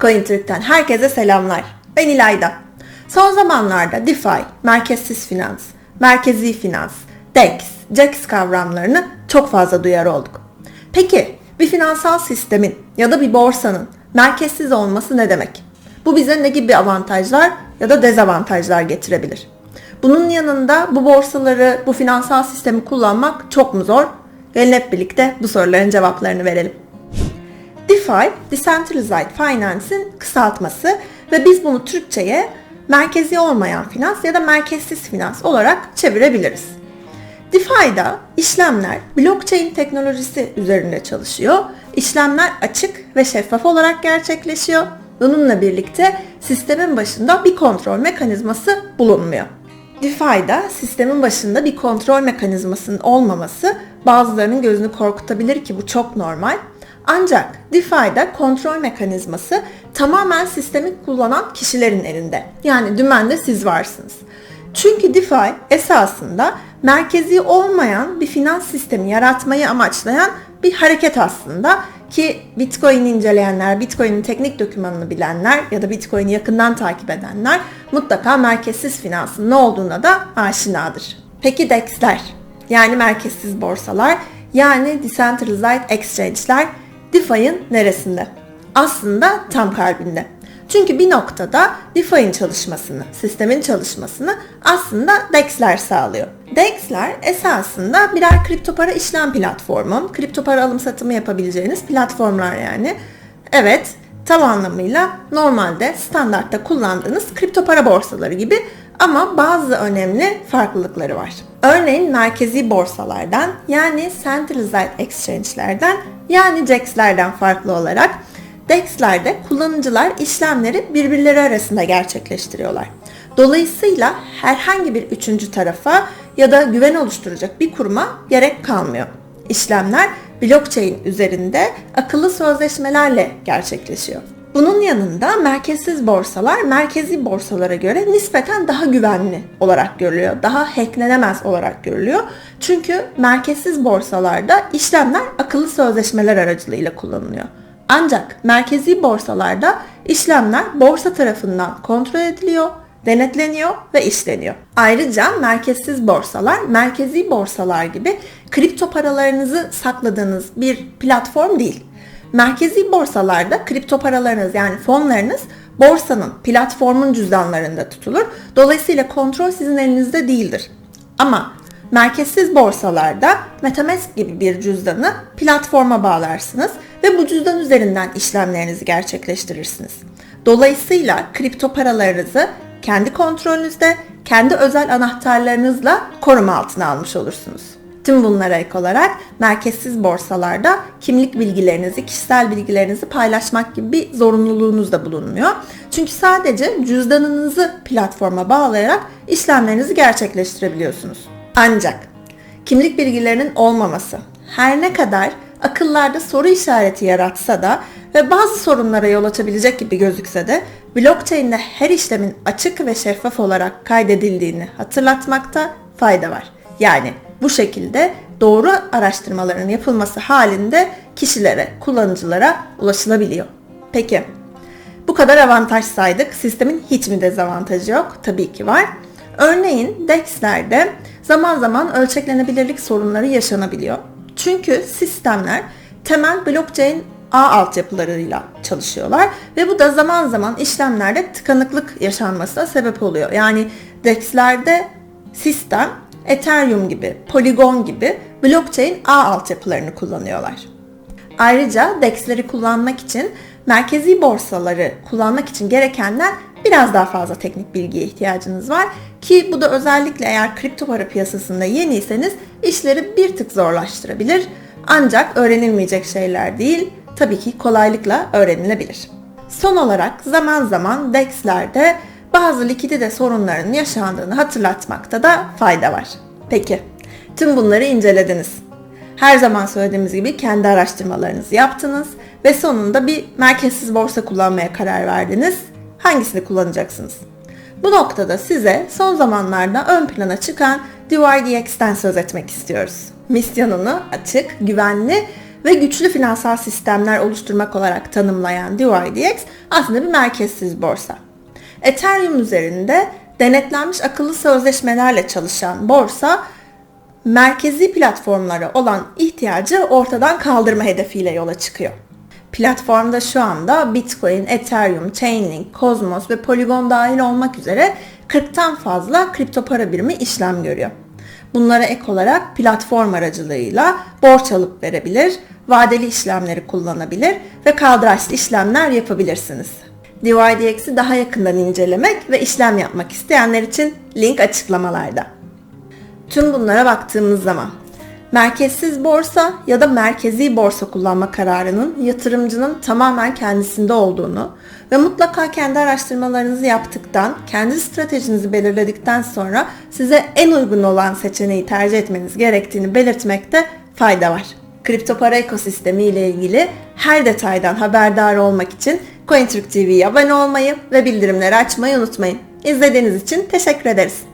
CoinTürk'ten herkese selamlar. Ben İlayda. Son zamanlarda DeFi, merkezsiz finans, merkezi finans, DEX, JAX kavramlarını çok fazla duyar olduk. Peki bir finansal sistemin ya da bir borsanın merkezsiz olması ne demek? Bu bize ne gibi avantajlar ya da dezavantajlar getirebilir? Bunun yanında bu borsaları, bu finansal sistemi kullanmak çok mu zor? Gelin hep birlikte bu soruların cevaplarını verelim. DeFi, Decentralized Finance'in kısaltması ve biz bunu Türkçe'ye merkezi olmayan finans ya da merkezsiz finans olarak çevirebiliriz. DeFi'da işlemler blockchain teknolojisi üzerinde çalışıyor. İşlemler açık ve şeffaf olarak gerçekleşiyor. Bununla birlikte sistemin başında bir kontrol mekanizması bulunmuyor. DeFi'da sistemin başında bir kontrol mekanizmasının olmaması bazılarının gözünü korkutabilir ki bu çok normal. Ancak DeFi'da kontrol mekanizması tamamen sistemi kullanan kişilerin elinde. Yani dümende siz varsınız. Çünkü DeFi esasında merkezi olmayan bir finans sistemi yaratmayı amaçlayan bir hareket aslında ki Bitcoin'i inceleyenler, Bitcoin'in teknik dokümanını bilenler ya da Bitcoin'i yakından takip edenler mutlaka merkezsiz finansın ne olduğuna da aşinadır. Peki DEX'ler yani merkezsiz borsalar yani Decentralized Exchange'ler DeFi'nin neresinde? Aslında tam kalbinde. Çünkü bir noktada DeFi'nin çalışmasını, sistemin çalışmasını aslında DEX'ler sağlıyor. DEX'ler esasında birer kripto para işlem platformu. Kripto para alım satımı yapabileceğiniz platformlar yani. Evet, tam anlamıyla normalde standartta kullandığınız kripto para borsaları gibi ama bazı önemli farklılıkları var. Örneğin merkezi borsalardan yani Centralized Exchange'lerden yani JAX'lerden farklı olarak DEX'lerde kullanıcılar işlemleri birbirleri arasında gerçekleştiriyorlar. Dolayısıyla herhangi bir üçüncü tarafa ya da güven oluşturacak bir kuruma gerek kalmıyor. İşlemler blockchain üzerinde akıllı sözleşmelerle gerçekleşiyor. Bunun yanında merkezsiz borsalar merkezi borsalara göre nispeten daha güvenli olarak görülüyor. Daha hacklenemez olarak görülüyor. Çünkü merkezsiz borsalarda işlemler akıllı sözleşmeler aracılığıyla kullanılıyor. Ancak merkezi borsalarda işlemler borsa tarafından kontrol ediliyor, denetleniyor ve işleniyor. Ayrıca merkezsiz borsalar, merkezi borsalar gibi kripto paralarınızı sakladığınız bir platform değil. Merkezi borsalarda kripto paralarınız yani fonlarınız borsanın, platformun cüzdanlarında tutulur. Dolayısıyla kontrol sizin elinizde değildir. Ama merkezsiz borsalarda MetaMask gibi bir cüzdanı platforma bağlarsınız ve bu cüzdan üzerinden işlemlerinizi gerçekleştirirsiniz. Dolayısıyla kripto paralarınızı kendi kontrolünüzde, kendi özel anahtarlarınızla koruma altına almış olursunuz. Tüm bunlara ek olarak merkezsiz borsalarda kimlik bilgilerinizi, kişisel bilgilerinizi paylaşmak gibi bir zorunluluğunuz da bulunmuyor. Çünkü sadece cüzdanınızı platforma bağlayarak işlemlerinizi gerçekleştirebiliyorsunuz. Ancak kimlik bilgilerinin olmaması her ne kadar akıllarda soru işareti yaratsa da ve bazı sorunlara yol açabilecek gibi gözükse de blockchain'de her işlemin açık ve şeffaf olarak kaydedildiğini hatırlatmakta fayda var. Yani bu şekilde doğru araştırmaların yapılması halinde kişilere, kullanıcılara ulaşılabiliyor. Peki bu kadar avantaj saydık. Sistemin hiç mi dezavantajı yok? Tabii ki var. Örneğin DEX'lerde zaman zaman ölçeklenebilirlik sorunları yaşanabiliyor. Çünkü sistemler temel blockchain ağ altyapılarıyla çalışıyorlar ve bu da zaman zaman işlemlerde tıkanıklık yaşanmasına sebep oluyor. Yani DEX'lerde sistem Ethereum gibi, Polygon gibi blockchain ağ altyapılarını kullanıyorlar. Ayrıca DEX'leri kullanmak için merkezi borsaları kullanmak için gerekenler biraz daha fazla teknik bilgiye ihtiyacınız var ki bu da özellikle eğer kripto para piyasasında yeniyseniz işleri bir tık zorlaştırabilir. Ancak öğrenilmeyecek şeyler değil, tabii ki kolaylıkla öğrenilebilir. Son olarak zaman zaman DEX'lerde bazı likidite sorunlarının yaşandığını hatırlatmakta da fayda var. Peki, tüm bunları incelediniz. Her zaman söylediğimiz gibi kendi araştırmalarınızı yaptınız ve sonunda bir merkezsiz borsa kullanmaya karar verdiniz. Hangisini kullanacaksınız? Bu noktada size son zamanlarda ön plana çıkan DYDX'ten söz etmek istiyoruz. Misyonunu açık, güvenli ve güçlü finansal sistemler oluşturmak olarak tanımlayan DYDX aslında bir merkezsiz borsa. Ethereum üzerinde denetlenmiş akıllı sözleşmelerle çalışan borsa merkezi platformlara olan ihtiyacı ortadan kaldırma hedefiyle yola çıkıyor. Platformda şu anda Bitcoin, Ethereum, Chainlink, Cosmos ve Polygon dahil olmak üzere 40'tan fazla kripto para birimi işlem görüyor. Bunlara ek olarak platform aracılığıyla borç alıp verebilir, vadeli işlemleri kullanabilir ve kaldıraçlı işlemler yapabilirsiniz. DYDX'i daha yakından incelemek ve işlem yapmak isteyenler için link açıklamalarda. Tüm bunlara baktığımız zaman merkezsiz borsa ya da merkezi borsa kullanma kararının yatırımcının tamamen kendisinde olduğunu ve mutlaka kendi araştırmalarınızı yaptıktan, kendi stratejinizi belirledikten sonra size en uygun olan seçeneği tercih etmeniz gerektiğini belirtmekte fayda var. Kripto para ekosistemi ile ilgili her detaydan haberdar olmak için CoinTürk TV'ye abone olmayı ve bildirimleri açmayı unutmayın. İzlediğiniz için teşekkür ederiz.